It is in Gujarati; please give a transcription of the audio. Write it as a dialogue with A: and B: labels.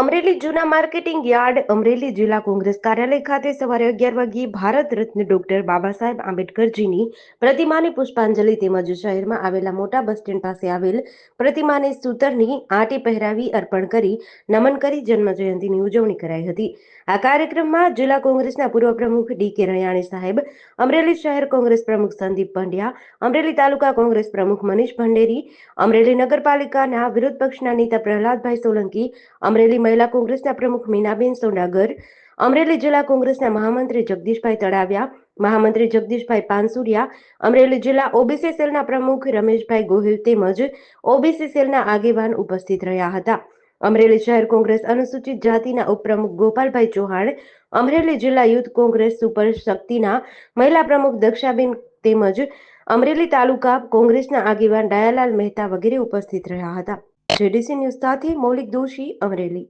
A: અમરેલી જૂના માર્કેટિંગ યાર્ડ અમરેલી જિલ્લા કોંગ્રેસ કાર્યાલય ખાતે સવારે અગિયાર વાગ્યે ભારત રત્ન ડોક્ટર બાબા સાહેબ આંબેડકરજીની પ્રતિમાને પુષ્પાંજલિ તેમજ શહેરમાં આવેલા મોટા બસ સ્ટેન્ડ પાસે આવેલ પ્રતિમાને સૂતરની આંટી પહેરાવી અર્પણ કરી, નમન કરી જન્મ જયંતિની ઉજવણી કરાઈ હતી. આ કાર્યક્રમમાં જિલ્લા કોંગ્રેસના પૂર્વ પ્રમુખ ડી કે રયાણી સાહેબ, અમરેલી શહેર કોંગ્રેસ પ્રમુખ સંદીપ પંડ્યા અમરેલી તાલુકા કોંગ્રેસ પ્રમુખ મનીષ ભંડેરી, અમરેલી નગરપાલિકાના વિરોધ પક્ષના નેતા પ્રહલાદભાઈ સોલંકી, અમરેલી મહિલા કોંગ્રેસના પ્રમુખ મીનાબેન સોનાગર, અમરેલી જિલ્લા કોંગ્રેસના મહામંત્રી જગદીશભાઈ તળાવ્યા મહામંત્રી જગદીશભાઈ પાનસુરિયા, અમરેલી જિલ્લા ઓબીસી સેલના પ્રમુખ રમેશભાઈ ગોહિલ તેમજ ઓબીસી સેલના આગેવાન ઉપસ્થિત રહ્યા હતા. અમરેલી શહેર કોંગ્રેસ અનુસૂચિત જાતિના ઉપપ્રમુખ ગોપાલભાઈ ચૌહાણ, અમરેલી જિલ્લા યુથ કોંગ્રેસ સુપર શક્તિના મહિલા પ્રમુખ દક્ષાબેન તેમજ અમરેલી તાલુકા કોંગ્રેસના આગેવાન ડાયાલાલ મહેતા વગેરે ઉપસ્થિત રહ્યા હતા. જેડીસી ન્યૂઝ સાથે મૌલિક દોશી, અમરેલી.